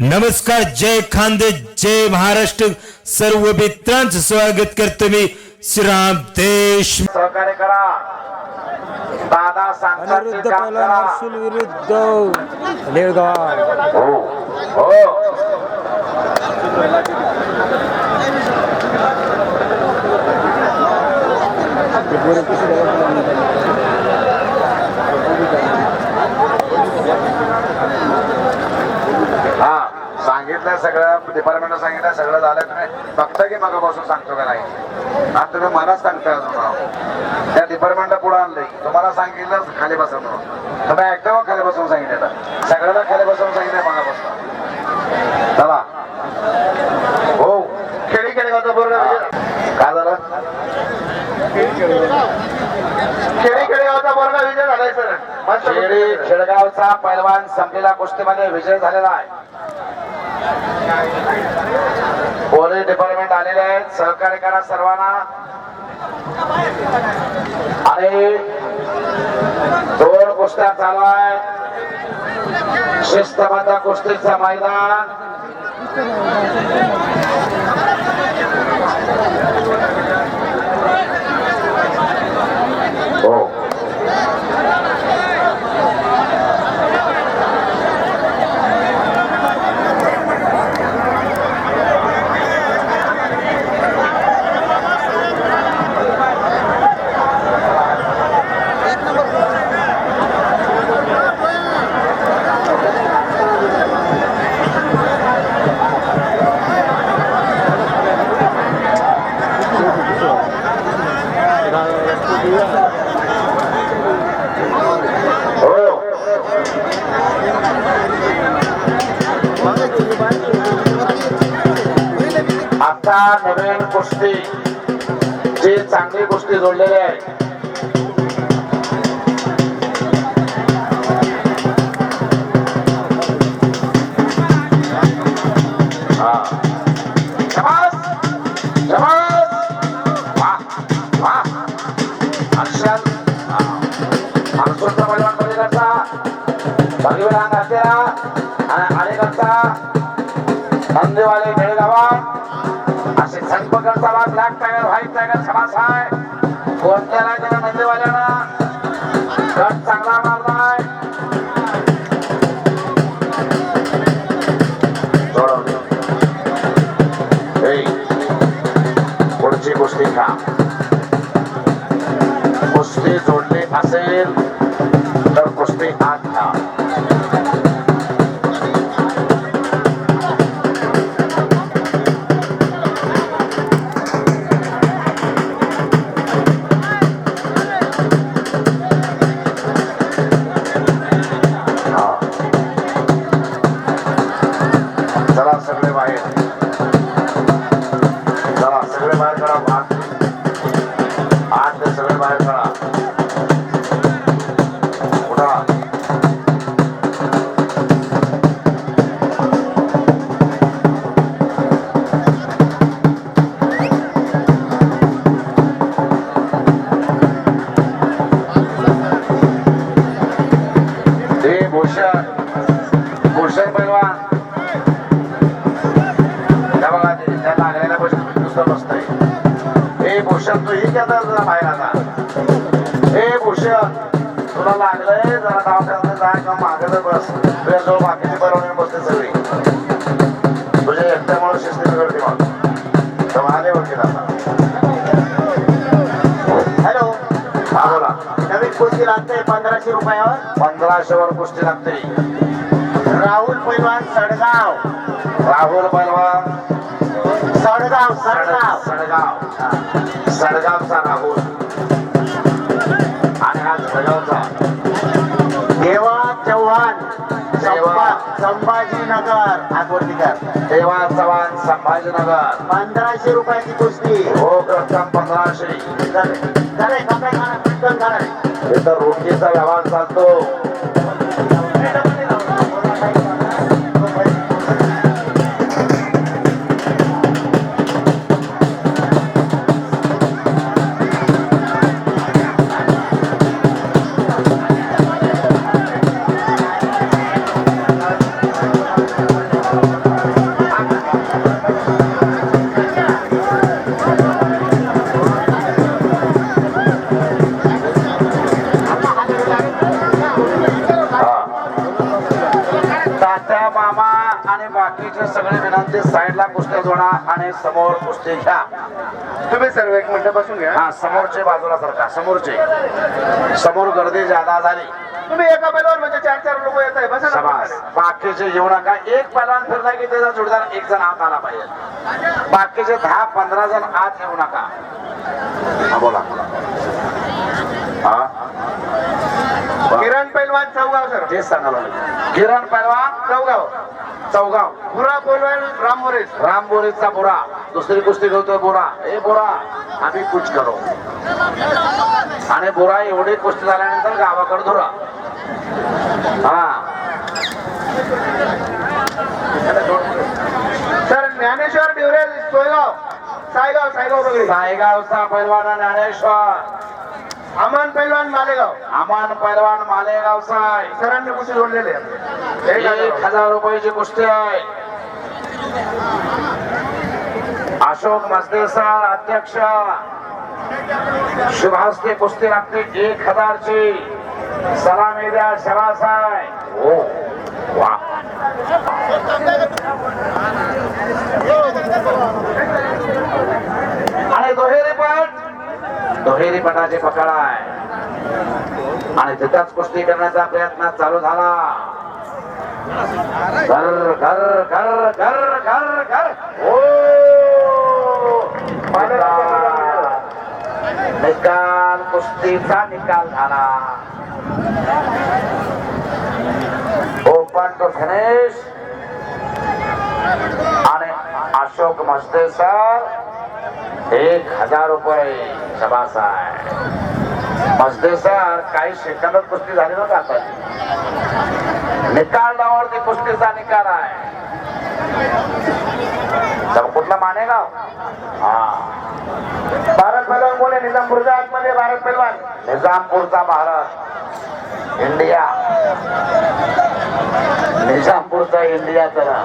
नमस्कार जय खानदे जय महाराष्ट्र. सर्व मित्रांचं स्वागत करतो मी श्रीराम देश. सहकार्य करा. दादा अनिरुद्ध हर्षुल विरुद्ध. हो हो हा. सांगितलं सगळं डिपार्टमेंटला सांगितलं सगळं झालं. तुम्ही बघता की मगापासून सांगतो का नाही? आणि तुम्ही मलाच सांगताय अजून. त्या डिपार्टमेंटला पुढे आणलंय. तुम्हाला सांगितलं खाली बसा म्हणून. तुम्ही ऐकता खाली बसून सांगितलं सगळ्याला खाली बसून सांगितलं मगापासून. चला. हो खेळी खेळी गावचा बरोबर काय झालं? खेळी खेळी गावचा बरोबर विजय झालाय सर. खेडी खेडगावचा पैलवान संपलेल्या कुस्तीमध्ये विजय झालेला आहे. पोलीस डिपार्टमेंट आलेले आहेत. सहकार्य करा सर्वांना. आणि दोन कुस्त्या चालू आहेत. शिस्तबद्ध कुस्तीचं मैदान. गोष्टी जे चांगल्या गोष्टी जोडलेल्या आहेत. मागे बस तुझ्या जवळ बाकीची परवानगी बसते सगळी तुझ्या एकट्यामुळे शिस्ती बिघडते मग तर वकील आता हॅलो हा बोला नवीन कुस्ती लागते पंधराशे रुपयावर पंधराशे वर गोष्टी लागते राहुल पैलवान सडगाव. राहुल पैलवान सडगाव सडगाव. सडगाव सडगावचा राहुल. संभाजीनगर पंधराशे रुपयाची कुस्ती. हो प्रथम पंधराशे. झाले कपडे पटकन. इथं रोखीचा व्यवहार चालतो. जोडा आणि समोर कुस्ती घ्या तुम्ही सर्व एक मिनिट बसून घ्या. हा समोरचे बाजूला सरका समोरचे. समोर गर्दी जादा झाली. तुम्ही एका बैलावर म्हणजे चार चार लोक येत आहे बसा बाकीचे येऊ नका एक पहिलवान फिरला की त्याचा जोडदार एक जण आत आला पाहिजे. बाकीचे दहा पंधरा जण आत येऊ नका. हा बोला. हा. किरण पैलवान चौगाव सर. तेच सांगायला लागलो. किरण पहिलवान चौगाव. चौगाव. पुरा पैलवान राम मोरेस राम बोरीचा बोरा. दुसरी कुस्ती घेतोय बोरा. ए बोरा. आम्ही कुछ करो. आणि बोरा एवढी कुस्ती झाल्यानंतर गावाकडे धुरा. हा. सर ज्ञानेश्वर डिवरे सोयगाव. सायगाव सायगाव सायगावचा पैलवान ज्ञानेश्वर. अमान पैलवान मालेगाव. अमान पैलवान मालेगावचा आहे सरांनी कुठे जोडलेले. एक हजार. रुपयाची कुस्ती आहे. अशोक मस्ते सर अध्यक्ष. शुभास्ते कुस्ती लागते एक हजारची. सलामी द्या शबास आहे हो. वा. आणि दुहेरी. दुहेरी पटाचे पकड आहे आणि तिथंच कुस्ती करण्याचा प्रयत्न चालू झाला. घर घर घर घर घर घर. ओ! निकाल निकाल कुस्तीचा निकाल झाला. Open to finish. आणि अशोक मस्ते सर. एक हजार रुपये सभासाहेब आहे. मस्ते सर काही सेकंदात कुस्ती झाली ना आता. निकाल लावरती कुस्तीचा निकाल आहे. तर कुठला मानेगाव? हा. भारत पैलवान कोण आहे निजामपूरच्या आतमध्ये भारत पैलवान निजामपूरचा भारत. इंडिया. निजामपूरचा इंडिया तर.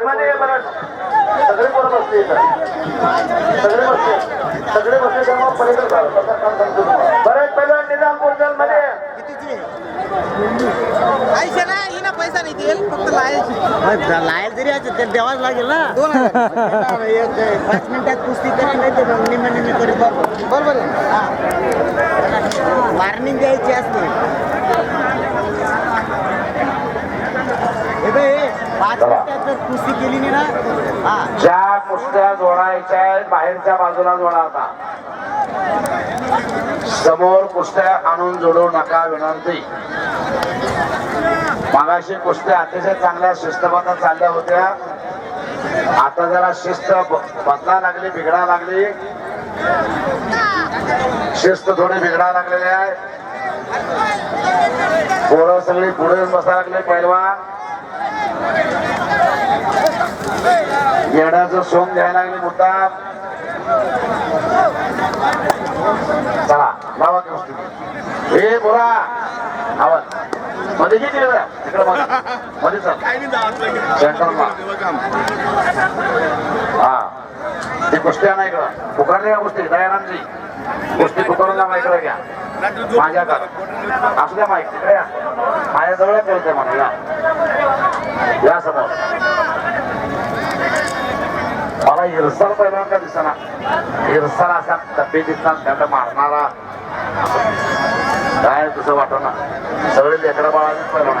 सगळे पोरं बसले सगळे बसले. सगळे बसले त्यामुळे पलीकडे. भरत पैलवान निजामपूरमध्ये पैसे नाही हिना पैसा नाही देईल फक्त लायची लायल जरी ते द्यावाच लागेल ना. दोन पाच मिनिटात कुस्ती करा नाही तर निम्मे निम्मे बरोबर आहे. वॉर्निंग द्यायची असते. हे. ज्या कुस्त्या जोडायच्या आहेत बाहेरच्या बाजूला जोडा आता. समोर कुस्त्या आणून जोडू नका विनंती. मागाशी कुस्त्या अतिशय चांगल्या शिस्तबद्ध चालल्या होत्या. आता जरा शिस्त बदला लागली बिघडा लागली. शिस्त थोडी बिघडा लागलेली आहे. पोरं सगळी पुढे बसा लागले पैलवान. येण्याचं सोंग घ्यायला लागले मुद्दा चला लावा की हे बोला आवाज. मध्ये किती तिकडे मध्ये. मध्ये चल. सेंटरला हा. ती कुस्ती आणा इकडं. पुकारले का कुस्ती? दयारामजी कुस्ती पुकारून जा इकडे घ्या. माझ्याकडं असू द्या माहिती माझ्याजवळ कळते म्हणा या समोर मला हिरसाल पहिल्यांदा दिसना. हिरसाल असा तब्येतीचा दंड मारणारा. काय तुझं वाटत ना सगळे लेकरं बाळाचीच पहिला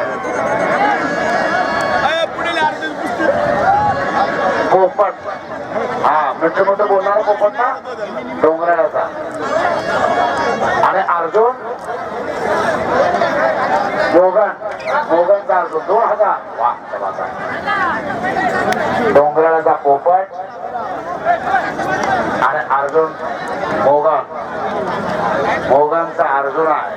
पोपट हा मोठं मोठं बोलणारा पोपट ना? डोंगराळाचा. आणि अर्जुन? मोगलचा अर्जुन दोन हजार वा डोंगराळाचा पोपट आणि अर्जुन मोगम मोगमचा अर्जुन आहे.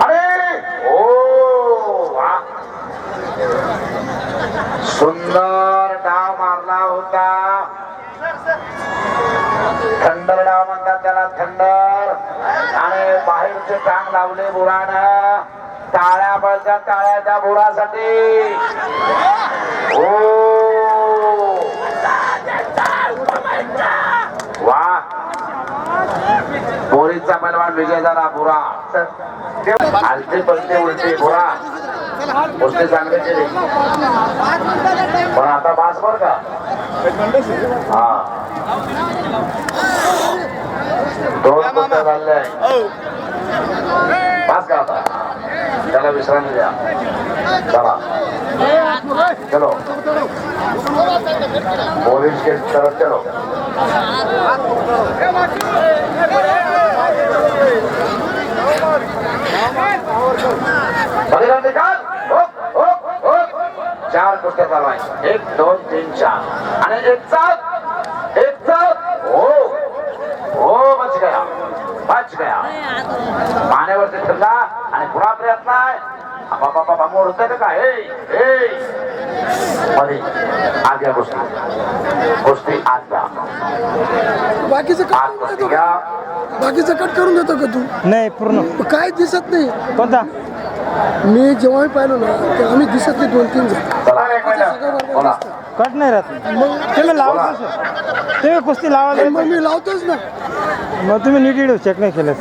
अरे! ओ वा. सुंदर डाव मारला होता. थंडर डाव म्हणतात त्याला थंडर. आणि बाहेरचे टांग लावले बुरानं. टाळ्या बळच्या टाळ्याच्या बुरासाठी. ओ वा. पोरीचा पैलवान विजय झाला बुरा. आलते पलते उलटे बुरा. गोष्टी चांगले केले. पण आता बास बर का? हा. दोन कुस्त्या झाल्या बास का आता त्याला विश्रांती द्या चला चलो पोलीस के तरफ चलो बघितलं निकाल हुक, हुक, हुक. चार कुस्त्या चालू आहे एक दोन तीन चार आणि एक चाल एक चाल हो हो बच गया बच गया पाण्यावरती ठरला आणि पुन्हा प्रयत्न आहे का? काय. मध्ये गोष्टी. गोष्टी बाकीचं घ्या. बाकीचं कट करून देतो का तू? नाही पूर्ण. काय दिसत नाही. कोणता? मी जेव्हाही पाहिलो ना ते आम्ही दिसत नाही दोन तीन जण कट नाही राहत तुम्ही लावा तुम्ही कुस्ती लावायला मग मी लावतोच ना मग तुम्ही नीट चेक नाही केलं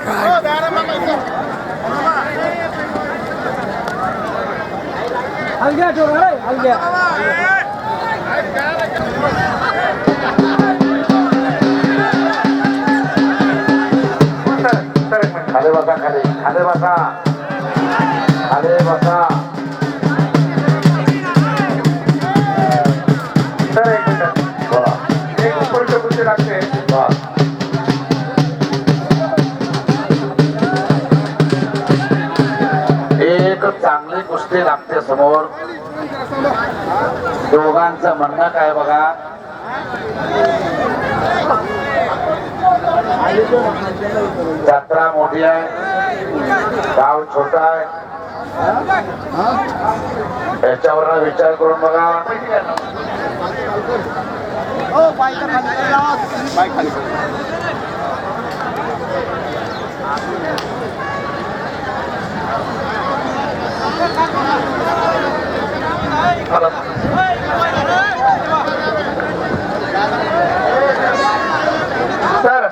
खाली बसा खाली खाली बसा खाली बसा चांगली लागते समोर. दोघांचं म्हणणं काय बघा? जत्रा मोठी आहे. गाव छोटा आहे. याच्यावर विचार करून बघा. सर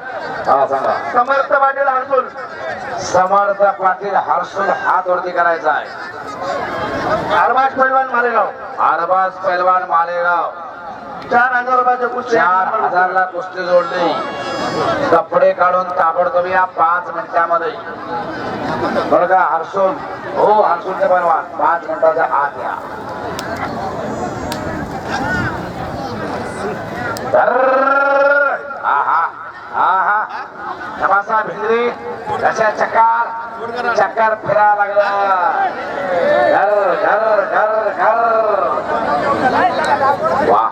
हा सांगा. समर्थ पाटील अर्जुन समर्थ पाटील हर्षुल हात वरती करायचा आहे. आरमाश पैलवान मालेगाव. आरबाज पैलवान मालेगाव. चार हजार कुस्ती चार हजारला कुस्ती जोडली. कपडे काढून ताबडतोब या पाच मिनिटामध्ये. बरं का हर्षुल हो हर्षुलचे पैलवान. पाच मिनिटाच्या आत या. धर्र. आहा आहा तमासा भिंगरी कशा चकार चक्कर फिरा लागला घर घर घर घर वा